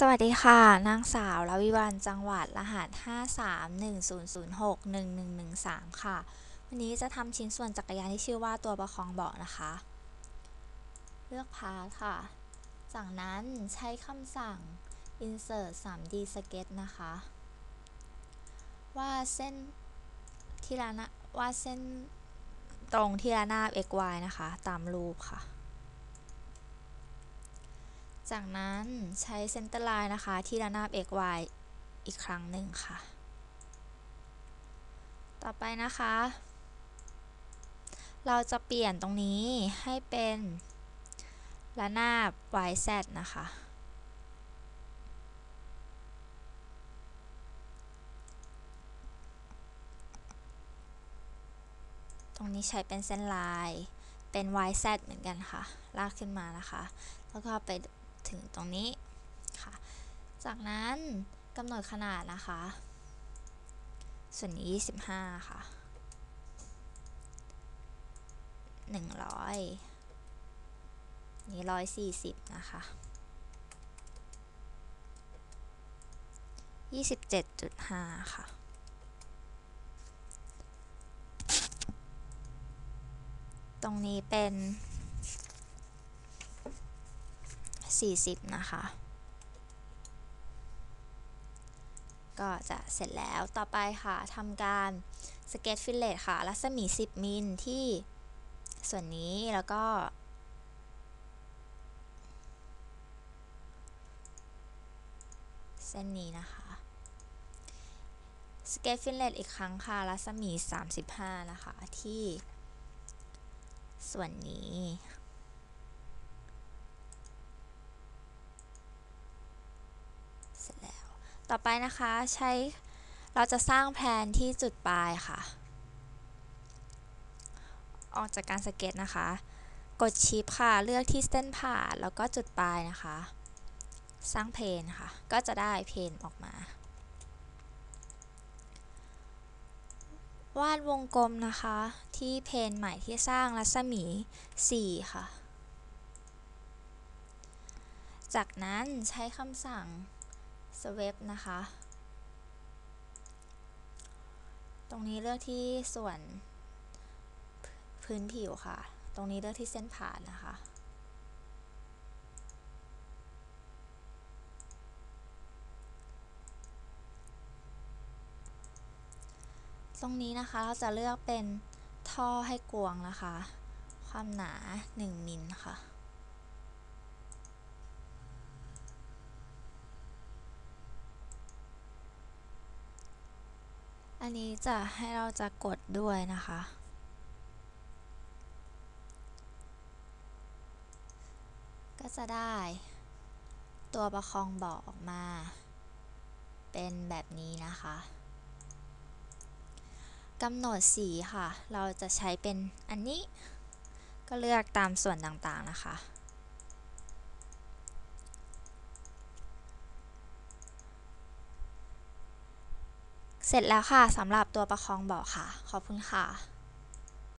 สวัสดีค่ะ นางสาวลวิวันจังหวัดรหัส 5310061113 ค่ะ วันนี้จะทำชิ้นส่วนจักรยานที่ชื่อว่าตัวประคองเบาะนะคะ เลือกพาร์ทค่ะ จากนั้นใช้คำสั่ง insert 3D sketch นะคะ วาดเส้นที่ละนาวาดเส้นตรงที่ระนาบ xy นะคะ ตามรูปค่ะ จากนั้นใช้เซนเตอร์ไลน์นะคะที่ระนาบ xy อีกครั้งหนึ่งค่ะ ต่อไปนะคะ เราจะเปลี่ยนตรงนี้ให้เป็นระนาบ yz นะคะ ตรงนี้ใช้เป็นเส้นลาย เป็น yz เหมือนกันค่ะ ลากขึ้นมานะคะ แล้วก็ไป ถึงตรงนี้ค่ะ จากนั้นกำหนดขนาดนะคะ ส่วนนี้ 25 ค่ะ 100 นี่ 140 นะคะ 27.5 ค่ะตรงนี้เป็น 40 นะคะ ก็จะเสร็จแล้วต่อไปค่ะทำการสเก็ตฟิลเลตค่ะ รัศมี 10 มิลที่ส่วนนี้แล้วก็ เส้นนี้นะคะสเก็ตฟิลเลตอีกครั้งค่ะ รัศมี 35 นะคะ ที่ส่วนนี้ เสร็จแล้ว ต่อไปนะคะใช้เราจะสร้างแผนที่จุดปลายค่ะ ออกจากการสเก็ตนะคะ กดชิปค่ะ เลือกที่เส้นผ่าแล้วก็จุดปลายนะคะ สร้างเพนค่ะ ก็จะได้เพนออกมา วาดวงกลมนะคะ ที่เพนใหม่ที่สร้างรัศมี 4 ค่ะ จากนั้นใช้คำสั่ง swap นะคะ ตรงนี้เลือกที่ส่วนพื้นผิวค่ะ ตรงนี้เลือกที่เส้นผ่านนะคะ ตรงนี้นะคะเราจะเลือกเป็นท่อให้กวงนะคะ ความหนา 1มิลค่ะ อันนี้จะให้เราจะกดด้วยนะคะ ก็จะได้ ตัวประคองเบาะออกมา เป็นแบบนี้นะคะกำหนดสีค่ะ เราจะใช้เป็นอันนี้ ก็เลือกตามส่วนต่างๆนะคะ เสร็จแล้วค่ะสำหรับตัวประคองเบาะค่ะ ขอบคุณค่ะ